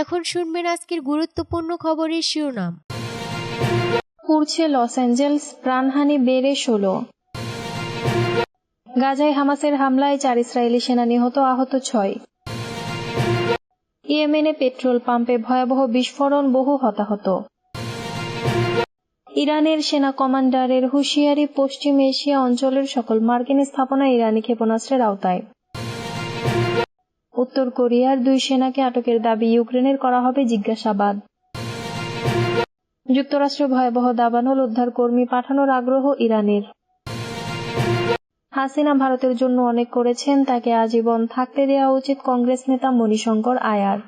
এখন শুনবেন আজকের গুরুত্বপূর্ণ খবরের শিরোনাম। পুড়ছে লস অ্যাঞ্জেলস, প্রাণহানি বেড়ে ষোলো। গাজায় হামাসের হামলায় চার ইসরায়েলি সেনা নিহত, আহত ছয়। ইয়েমেনে পেট্রোল পাম্পে ভয়াবহ বিস্ফোরণ, বহু হতাহত। ইরানের সেনা কমান্ডারের হুঁশিয়ারি পশ্চিম এশিয়া অঞ্চলের সকল মার্কিন স্থাপনা ইরানি ক্ষেপণাস্ত্রের আওতায়। উত্তর কোরিয়ার দুই সেনাকে আটকের দাবি ইউক্রেনের করা হবে জিজ্ঞাসাবাদ। যুক্তরাষ্ট্র ভয়াবহ দাবানল উদ্ধার কর্মী পাঠানোর আগ্রহ ইরানের। হাসিনা ভারতের জন্য অনেক করেছেন, তাকে আজীবন থাকতে দেওয়া উচিত কংগ্রেস নেতা মণিশঙ্কর আয়ার।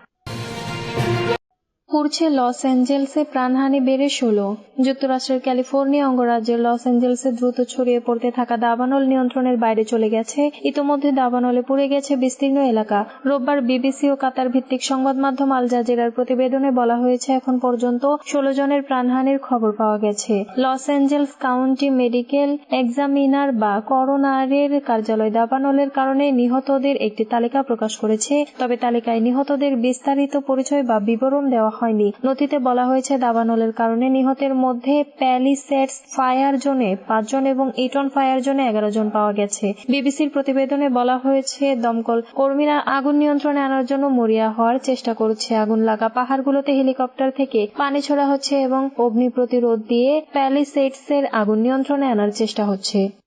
পুড়ছে লস অ্যাঞ্জেলসে প্রাণহানি বেড়ে ষোলো। যুক্তরাষ্ট্রের ক্যালিফোর্নিয়া অঙ্গরাজ্যের লস অ্যাঞ্জেলসে দ্রুত ছড়িয়ে পড়তে থাকা দাবানল নিয়ন্ত্রণের বাইরে চলে গেছে। ইতোমধ্যে দাবানলে পুড়ে গেছে বিস্তীর্ণ এলাকা। রোববার বিবিসি ও কাতার ভিত্তিক সংবাদ মাধ্যম আল জাজিরার প্রতিবেদনে বলা হয়েছে, এখন পর্যন্ত ষোলো জনের প্রাণহানির খবর পাওয়া গেছে। Los Angeles county medical examiner বা করোনারের কার্যালয় দাবানলের কারণে নিহতদের একটি তালিকা প্রকাশ করেছে। তবে তালিকায় নিহতদের বিস্তারিত পরিচয় বা বিবরণ দেওয়া হয়নি। নথিতে বলা হয়েছে, দাবানলের কারণে নিহতের মধ্যে প্যালিসেটস ফায়ার জোনে পাঁচজন এবং ইটন ফায়ার জোনে এগারো জন পাওয়া গেছে। বিবিসির প্রতিবেদনে বলা হয়েছে, দমকল কর্মীরা আগুন নিয়ন্ত্রণে আনার জন্য মরিয়া হওয়ার চেষ্টা করছে। আগুন লাগা পাহাড়গুলোতে হেলিকপ্টার থেকে পানি ছোড়া হচ্ছে এবং অগ্নি প্রতিরোধ দিয়ে প্যালিসেটস এর আগুন নিয়ন্ত্রণে আনার চেষ্টা হচ্ছে।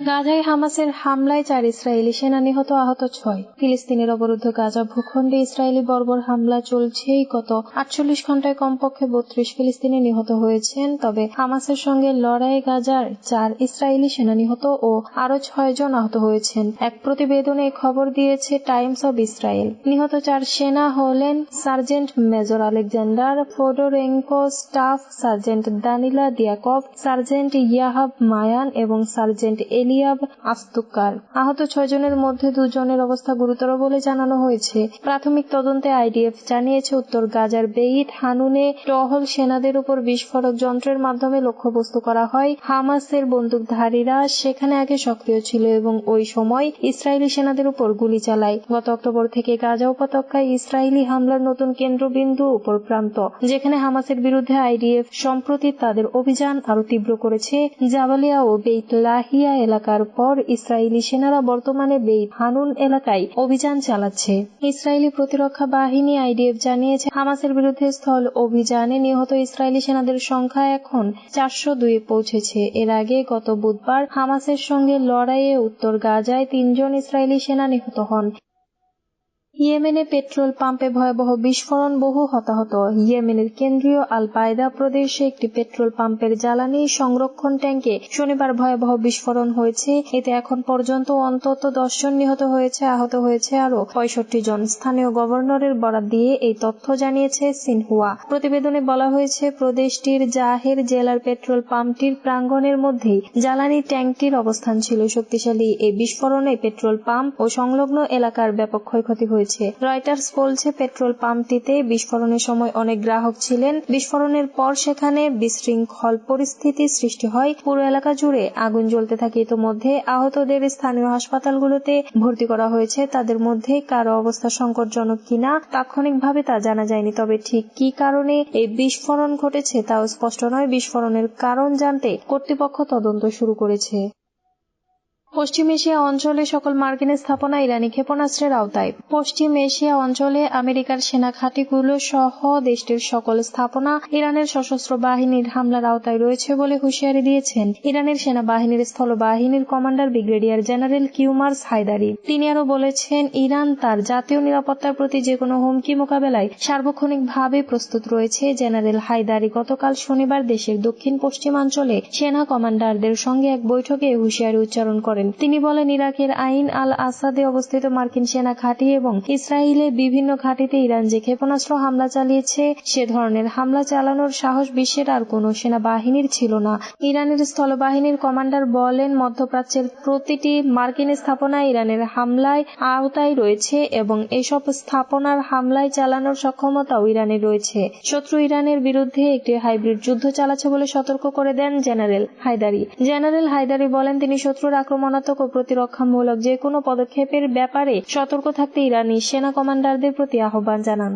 গাজায় হামাসের হামলায় চার ইসরায়েলি সেনা নিহত আহত ছয়। ফিলিস্তিনের অবরুদ্ধ গাজা ভূখণ্ডে ইসরায়েলি বর্বর হামলা চলছেই। গত আটচল্লিশ ঘন্টায় কমপক্ষে বত্রিশ ফিলিস্তিনি নিহত হয়েছেন। তবে হামাসের সঙ্গে লড়াই গাজার চার ইসরায়েলি সেনা নিহত ও আরও ছয় জন আহত হয়েছেন। এক প্রতিবেদনে খবর দিয়েছে টাইমস অব ইসরায়েল। নিহত চার সেনা হলেন sergeant major Alexander Fodorenko, staff sergeant Danila Diakov sergeant Yahav Mayan এবং সার্জেন্ট এলিয়াব আস্তুকার। আহত ছয়জনের মধ্যে দুজনের অবস্থা গুরুতর বলে জানানো হয়েছে। প্রাথমিক তদন্তে আইডিএফ জানিয়েছে, উত্তর গাজার বেইট হানুনে টহল সেনাদের উপর বিস্ফোরক যন্ত্রের মাধ্যমে লক্ষ্যবস্তু করা হয়। হামাসের বন্দুকধারীরা সেখানে আগে সক্রিয় ছিল এবং ওই সময় ইসরায়েলি সেনাদের উপর গুলি চালায়। গত অক্টোবর থেকে গাজা উপত্যকায় ইসরায়েলি হামলার নতুন কেন্দ্রবিন্দু উপর প্রান্ত যেখানে হামাসের বিরুদ্ধে আইডিএফ সম্প্রতি তাদের অভিযান আরও তীব্র করেছে। জাবালিয়া ও বেইত লাহিয়া এলাকার পর ইসরায়েলি সেনারা বর্তমানে বেইত হানুন এলাকায় অভিযান চালাচ্ছে। ইসরায়েলি প্রতিরক্ষা বাহিনী আইডিএফ জানিয়েছে, হামাসের বিরুদ্ধে স্থল অভিযানে নিহত ইসরায়েলি সেনাদের সংখ্যা এখন চারশো দুয়ে পৌঁছেছে। এর আগে গত বুধবার হামাসের সঙ্গে লড়াইয়ে উত্তর গাজায় তিনজন ইসরায়েলি সেনা নিহত হন। ইয়েমেনে পেট্রোল পাম্পে ভয়াবহ বিস্ফোরণ বহু হতাহত। ইয়েমেনের কেন্দ্রীয় আল পায়দা প্রদেশে একটি পেট্রোল পাম্পের জ্বালানি সংরক্ষণ ট্যাঙ্কে শনিবার ভয়াবহ বিস্ফোরণ হয়েছে। এতে এখন পর্যন্ত অন্তত দশ জন নিহত হয়েছে, আহত হয়েছে আরও পঁয়ষট্টি জন। স্থানীয় গভর্নরের বরাত দিয়ে এই তথ্য জানিয়েছে সিনহুয়া। প্রতিবেদনে বলা হয়েছে, প্রদেশটির জাহের জেলার পেট্রোল পাম্পটির প্রাঙ্গণের মধ্যেই জ্বালানি ট্যাঙ্কটির অবস্থান ছিল শক্তিশালী। এই বিস্ফোরণে পেট্রোল পাম্প ও সংলগ্ন এলাকার ব্যাপক ক্ষয়ক্ষতি হয়েছে। রয়টার্স বলছে, পেট্রোল পাম্পটিতে বিস্ফোরণের সময় অনেক গ্রাহক ছিলেন। বিস্ফোরণের পর সেখানে বিশৃঙ্খল পরিস্থিতি সৃষ্টি হয়। পুরো এলাকা জুড়ে আগুন জ্বলতে থাকে ইতোমধ্যে। আহতদের স্থানীয় হাসপাতালগুলোতে ভর্তি করা হয়েছে। তাদের মধ্যে কারও অবস্থা সংকটজনক কিনা তাৎক্ষণিকভাবে তা জানা যায়নি। তবে ঠিক কি কারণে এই বিস্ফোরণ ঘটেছে তাও স্পষ্ট নয়। বিস্ফোরণের কারণ জানতে কর্তৃপক্ষ তদন্ত শুরু করেছে। পশ্চিম এশিয়া অঞ্চলে সকল মার্কিন স্থাপনা ইরানি ক্ষেপণাস্ত্রের আওতায়। পশ্চিম এশিয়া অঞ্চলে আমেরিকার সেনা ঘাঁটিগুলো সহ দেশটির সকল স্থাপনা ইরানের সশস্ত্র বাহিনীর হামলার আওতায় রয়েছে বলে হুঁশিয়ারি দিয়েছেন ইরানের সেনাবাহিনীর স্থলবাহিনীর commander brigadier general Kiumars Heydari. তিনি আরও বলেছেন, ইরান তার জাতীয় নিরাপত্তার প্রতি যে কোনো হুমকি মোকাবেলায় সার্বক্ষণিকভাবে প্রস্তুত রয়েছে। জেনারেল হায়দারি গতকাল শনিবার দেশের দক্ষিণ পশ্চিমাঞ্চলে সেনা কমান্ডারদের সঙ্গে এক বৈঠকে হুঁশিয়ারি উচ্চারণ করেন। তিনি বলেন, ইরাকের আইন আল আসাদে অবস্থিত মার্কিন সেনা ঘাঁটি এবং ইসরায়েলের বিভিন্ন ঘাঁটিতে ইরান যে ক্ষেপণাস্ত্র হামলা চালিয়েছে, সে ধরনের হামলা চালানোর সাহস বিশ্বের আর কোনো সেনাবাহিনীর ছিল না। ইরানের স্থলবাহিনীর কমান্ডার বলেন, মধ্যপ্রাচ্যের প্রতিটি মার্কিন স্থাপনা ইরানের হামলায় আওতায় রয়েছে এবং এসব স্থাপনার হামলায় চালানোর সক্ষমতাও ইরানের রয়েছে। শত্রু ইরানের বিরুদ্ধে একটি হাইব্রিড যুদ্ধ চালাচ্ছে বলে সতর্ক করে দেন জেনারেল হায়দারি। জেনারেল হায়দারি বলেন, তিনি শত্রুর আক্রমণাত্মক ও প্রতিরক্ষামূলক যে কোনো পদক্ষেপের ব্যাপারে সতর্ক থাকতে ইরানি সেনা কমান্ডারদের প্রতি আহ্বান জানান।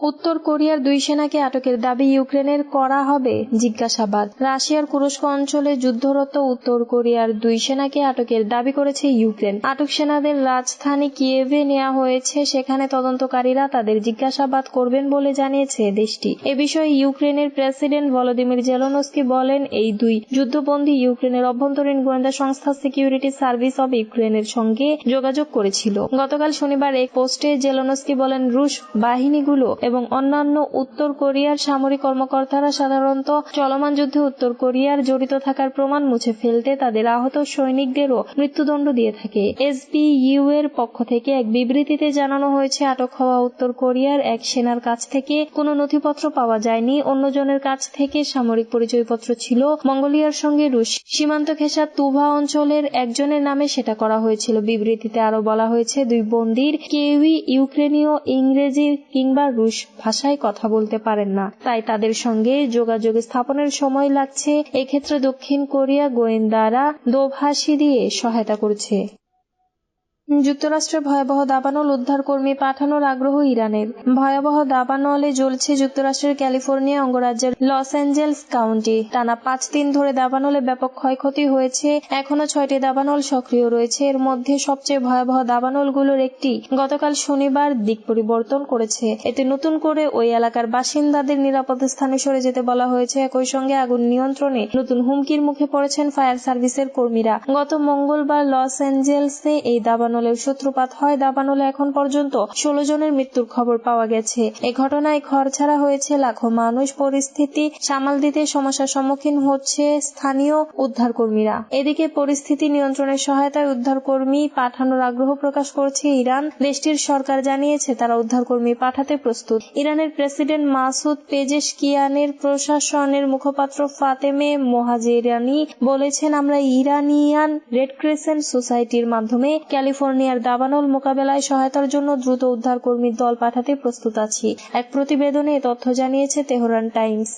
উত্তর কোরিয়ার দুই সেনাকে আটকের দাবি ইউক্রেনের করা হবে, জিজ্ঞাসাবাদ। রাশিয়ার কুরস্ক অঞ্চলে যুদ্ধরত উত্তর কোরিয়ার দুই সেনাকে আটকের দাবি করেছে ইউক্রেন। আটক সেনাদের রাজধানী কিয়েভে নেওয়া হয়েছে, সেখানে তদন্তকারীরা তাদের জিজ্ঞাসাবাদ করবেন বলে জানিয়েছে দেশটি। এ বিষয়ে ইউক্রেনের প্রেসিডেন্ট ভলোদিমির জেলনস্কি বলেন, এই দুই যুদ্ধবন্দী ইউক্রেনের অভ্যন্তরীণ গোয়েন্দা সংস্থা সিকিউরিটি সার্ভিস অব ইউক্রেনের সঙ্গে যোগাযোগ করেছিল। গতকাল শনিবার এক পোস্টে জেলনস্কি বলেন, রুশ বাহিনীগুলো এবং অন্যান্য উত্তর কোরিয়ার সামরিক কর্মকর্তারা সাধারণত চলমান যুদ্ধে উত্তর কোরিয়ার জড়িত থাকার প্রমাণ মুছে ফেলতে তাদের আহত সৈনিকদেরও মৃত্যুদণ্ড দিয়ে থাকে। এসবিইউ এর পক্ষ থেকে এক বিবৃতিতে জানানো হয়েছে, আটক হওয়া উত্তর কোরিয়ার এক সেনার কাছ থেকে কোনো নথিপত্র পাওয়া যায়নি। অন্যজনের কাছ থেকে সামরিক পরিচয়পত্র ছিল মঙ্গোলিয়ার সঙ্গে রুশ সীমান্ত ঘেঁষা তুভা অঞ্চলের একজনের নামে সেটা করা হয়েছিল। বিবৃতিতে আরও বলা হয়েছে, দুই বন্দির কেউই ইউক্রেনীয়, ইংরেজি কিংবা রুশ ভাষায় কথা বলতে পারেন না। তাই তাদের সঙ্গে যোগাযোগ স্থাপনের সময় লাগছে। এক্ষেত্রে দক্ষিণ কোরিয়া গোয়েন্দারা দোভাষী দিয়ে সহায়তা করছে। যুক্তরাষ্ট্রে ভয়াবহ দাবানল উদ্ধারকর্মী পাঠানোর আগ্রহ ইরানের। ভয়াবহ দাবানলে জ্বলছে যুক্তরাষ্ট্রের ক্যালিফোর্নিয়া অঙ্গরাজ্যের লস অ্যাঞ্জেলস কাউন্টি। টানা পাঁচ দিন ধরে দাবানলে ব্যাপক ক্ষয়ক্ষতি হয়েছে। এখনও ছয়টি দাবানল সক্রিয় রয়েছে। এর মধ্যে সবচেয়ে ভয়াবহ দাবানলগুলোর একটি গতকাল শনিবার দিক পরিবর্তন করেছে। এতে নতুন করে ওই এলাকার বাসিন্দাদের নিরাপদ স্থানে সরে যেতে বলা হয়েছে। একই সঙ্গে আগুন নিয়ন্ত্রণে নতুন হুমকির মুখে পড়েছেন ফায়ার সার্ভিসের কর্মীরা। গত মঙ্গলবার লস অ্যাঞ্জেলসে এই দাবানল দাবানলের সূত্রপাত হয় দাবানলে এখন পর্যন্ত ষোলো জনের মৃত্যুর খবর পাওয়া গেছে। এ ঘটনায় ঘর ছাড়া হয়েছে লাখো মানুষ। পরিস্থিতি সামাল দিতে সমস্যার সম্মুখীন হচ্ছে স্থানীয় উদ্ধারকর্মীরা। এদিকে পরিস্থিতি নিয়ন্ত্রণের সহায়তায় উদ্ধারকর্মী পাঠানোর আগ্রহ প্রকাশ করছে ইরান। দেশটির সরকার জানিয়েছে, তারা উদ্ধারকর্মী পাঠাতে প্রস্তুত। ইরানের প্রেসিডেন্ট মাসুদ পেজেশকিয়ানের প্রশাসনের মুখপাত্র ফাতেমে মোহাজেরানি বলেছেন, আমরা ইরানিয়ান রেড ক্রিসেন্ট সোসাইটির মাধ্যমে ক্যালিফোর্নিয়া ক্যালিফোর্নিয়ার দাবানল মোকাবেলায় সহায়তার জন্য দ্রুত উদ্ধার কর্মীর দল পাঠাতে প্রস্তুত আছি। এক প্রতিবেদনে তথ্য জানিয়েছে তেহরান টাইমস।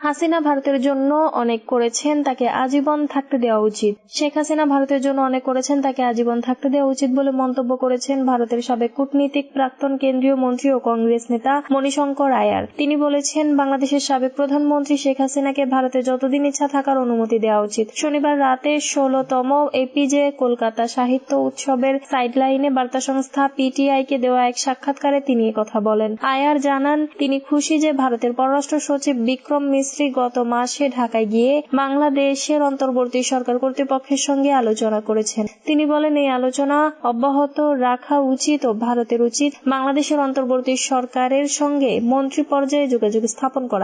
হাসিনা ভারতের জন্য অনেক করেছেন, তাকে আজীবন থাকতে দেওয়া উচিত। শেখ হাসিনা ভারতের জন্য অনেক করেছেন, তাকে আজীবন থাকতে দেওয়া উচিত বলে মন্তব্য করেছেন ভারতের সাবেক কূটনীতিক প্রাক্তন কেন্দ্রীয় মন্ত্রী ও কংগ্রেস নেতা মণিশঙ্কর আয়ার। তিনি বলেছেন, বাংলাদেশের সাবেক প্রধানমন্ত্রী শেখ হাসিনাকে ভারতে যতদিন ইচ্ছা থাকার অনুমতি দেওয়া উচিত। শনিবার রাতে ষোলতম এপিজে কলকাতা সাহিত্য উৎসবের সাইডলাইনে বার্তা সংস্থা পিটিআই কে দেওয়া এক সাক্ষাৎকারে তিনি কথা বলেন। আয়ার জানান, তিনি খুশি যে ভারতের পররাষ্ট্র সচিব বিক্রম মিশ্র মিস্ত্রি গত মাসে ঢাকায় গিয়ে বাংলাদেশের অন্তর্বর্তী সরকার কর্তৃপক্ষের সঙ্গে আলোচনা করেছেন। তিনি বলেন, এই আলোচনা অব্যাহত রাখা উচিত ও ভারতের উচিত বাংলাদেশের অন্তর্বর্তী সরকারের সঙ্গে মন্ত্রী পর্যায়ে যোগাযোগ স্থাপন করা।